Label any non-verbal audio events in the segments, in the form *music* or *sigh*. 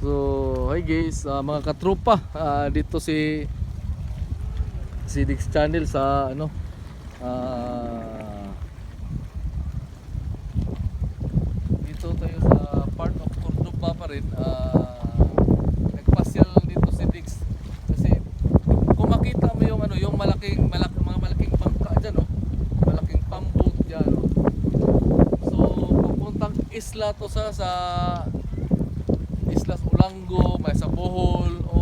So, hi guys, ah, mga katropa, ah, dito si si Dix Channel sa ano ah, dito tayo sa part of Cordoba pa rin. Ah, nagpasyal dito si Dix kasi kung makita mo yung ano, yung malaking malaking mga malaking bangka diyan, no. Malaking pambot diyan, no. So, papuntang isla to sa sa Islas Ulango, may sa Bohol, o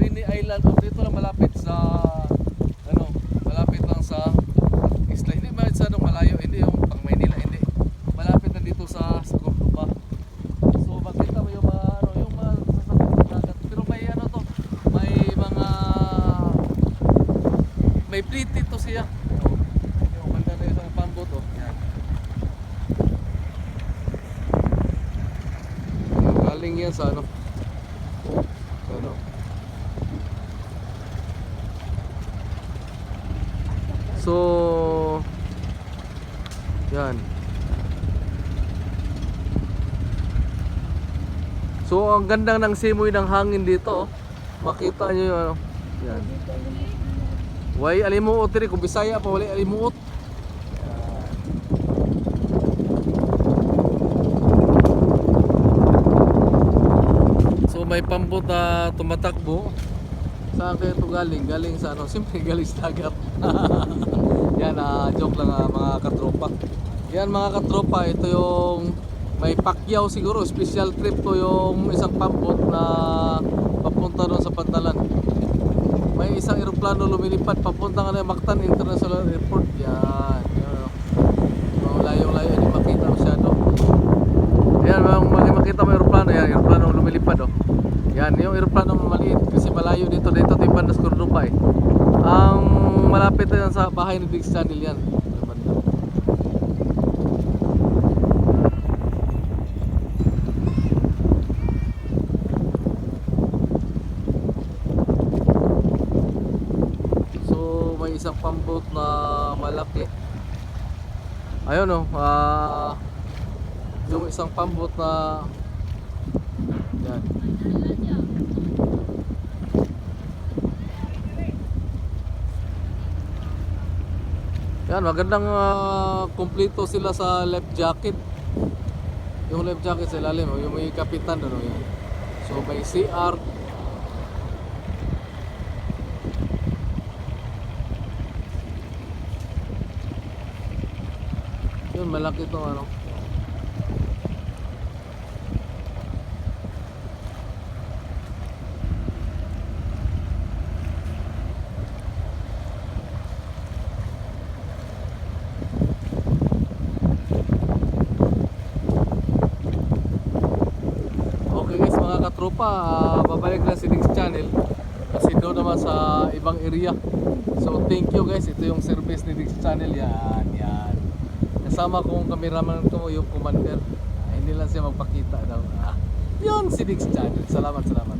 ini island o dito lang malapit sa ano, malapit lang sa isla. Hindi ba sa ano, malayo, hindi yung pang Maynila, hindi. Malapit na dito sa sa Cordoba. So makita mo yung mga ano, yung mga sasakyan ng. Pero may ano to, may mga may pretty to siya. Oh, Yung banda na isang pambot oh. Yan. Galing yan sa ano? Sa ano? So, yan. So, ang ganda ng simoy ng hangin dito. oh. Makita nyo yung ano. Yan. Way alimuot diri kung Bisaya pa wala alimuot. So may pambot tumatakbo. Saan kaya ito galing? Galing sa ano? *laughs* Siyempre galing sa dagat. *laughs* Yan, ah, joke lang ah, mga katropa. Yan mga katropa, ito yung may pakyaw siguro. Special trip to yung isang pambot na papunta doon sa Pantalan. May isang eroplano lumilipad papunta nga Mactan International Airport. Yan. Layo-layo hindi makita masyado. Yan, mga makita mo eroplano yan, eroplano lumilipad oh. Yan, yung eroplano maliit kasi malayo dito dito tayo Pandas Cordoba eh. Ang malapit na sa bahay ni Diggs Channel yan. So may isang pambot na malaki. Ayun oh, ah yung isang pambot na yan. Yan, magandang ah, kumpleto sila sa life jacket. Yung life jacket sa ilalim, oh, yung may kapitan ano yan. So may CR. Yun, malaki itong ano. Okay guys, mga katropa, ah, babalik na si Dings Channel kasi doon naman sa ibang area. So thank you guys, ito yung service ni Dings Channel. Yan, yan. Kasama kong cameraman ko yung commander. Ah, hindi lang siya magpakita daw. Ah, yun si Dings Channel. Salamat, salamat.